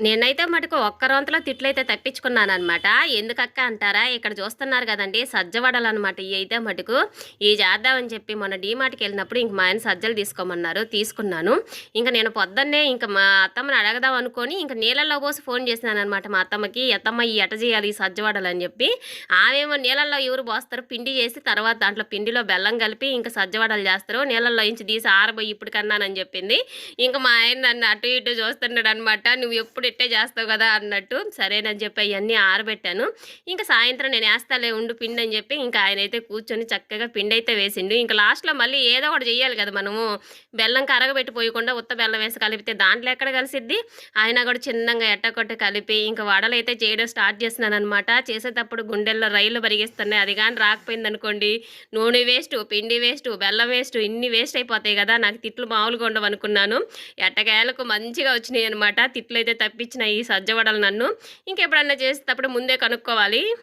నేనైతే మటుకు ఒక్క రొంతలో తిట్లయితే తప్పించుకున్నాననమాట. ఎందుకక్క అంటారా? ఇక్కడ చూస్తున్నారు కదండి సజ్జవడలు అనమాట ఇవి అయితే మటుకు. ఈ చేద్దామని చెప్పి మొన్న డీమార్ట్కి వెళ్ళినప్పుడు ఇంక మా ఆయన సజ్జలు తీసుకోమన్నారు. తీసుకున్నాను. ఇంక నేను పొద్దున్నే ఇంక మా అత్తమ్మని అడగదాం అనుకోని ఇంకా నీళ్ళల్లో పోసి ఫోన్ చేసినాననమాట మా అత్తమ్మకి. "అత్తమ్మ ఈ ఎట చేయాలి ఈ అని చెప్పి. ఆమెమో నీళ్ళల్లో ఎవరు పోస్తారు పిండి చేసి తర్వాత దాంట్లో పిండిలో బెల్లం కలిపి ఇంక సజ్జవడలు చేస్తారు. నీళ్ళల్లో ఇంచి తీసి ఆరబోయి ఇప్పుడు కన్నానని చెప్పింది. ఇంక మా ఆయన నన్ను అటు ఇటు చూస్తున్నాడనమాట. "నువ్వు ఎప్పుడు పెట్టే చేస్తావు కదా" అన్నట్టు. సరేనని చెప్పి అవన్నీ ఆరబెట్టాను. ఇంకా సాయంత్రం నేను వేస్తాలే ఉండు పిండి అని చెప్పి ఇంకా ఆయన అయితే కూర్చొని చక్కగా పిండి అయితే వేసిండు. ఇంకా లాస్ట్‌లో మళ్ళీ ఏదో ఒకటి చెయ్యాలి కదా మనము. బెల్లం కరగబెట్టి పోయకుండా ఉత్త బెల్లం వేసి కలిపితే దాంట్లో ఎక్కడ కలిసిద్ది? ఆయన కూడా చిన్నంగా ఎట్టకొట్ట కలిపి ఇంక వడలైతే చేయడం స్టార్ట్ చేసినాననమాట. చేసేటప్పుడు గుండెల్లో రైలు పరిగిస్తున్నాయి అది గాని రాకపోయిందనుకోండి నూనె వేస్ట్ పిండి వేస్ట్ బెల్లం వేస్ట్ ఇన్ని వేస్ట్ అయిపోతాయి కదా! నాకు తిట్లు మామూలుగా ఉండవనుకున్నాను. ఎట్టకాయలకు మంచిగా వచ్చినాయి అనమాట తిట్లు అయితే తప్పి తప్పించినాయి ఈ సజ్జ వడలు నన్ను. ఇంకెప్పుడన్నా చేసేటప్పుడు ముందే కనుక్కోవాలి.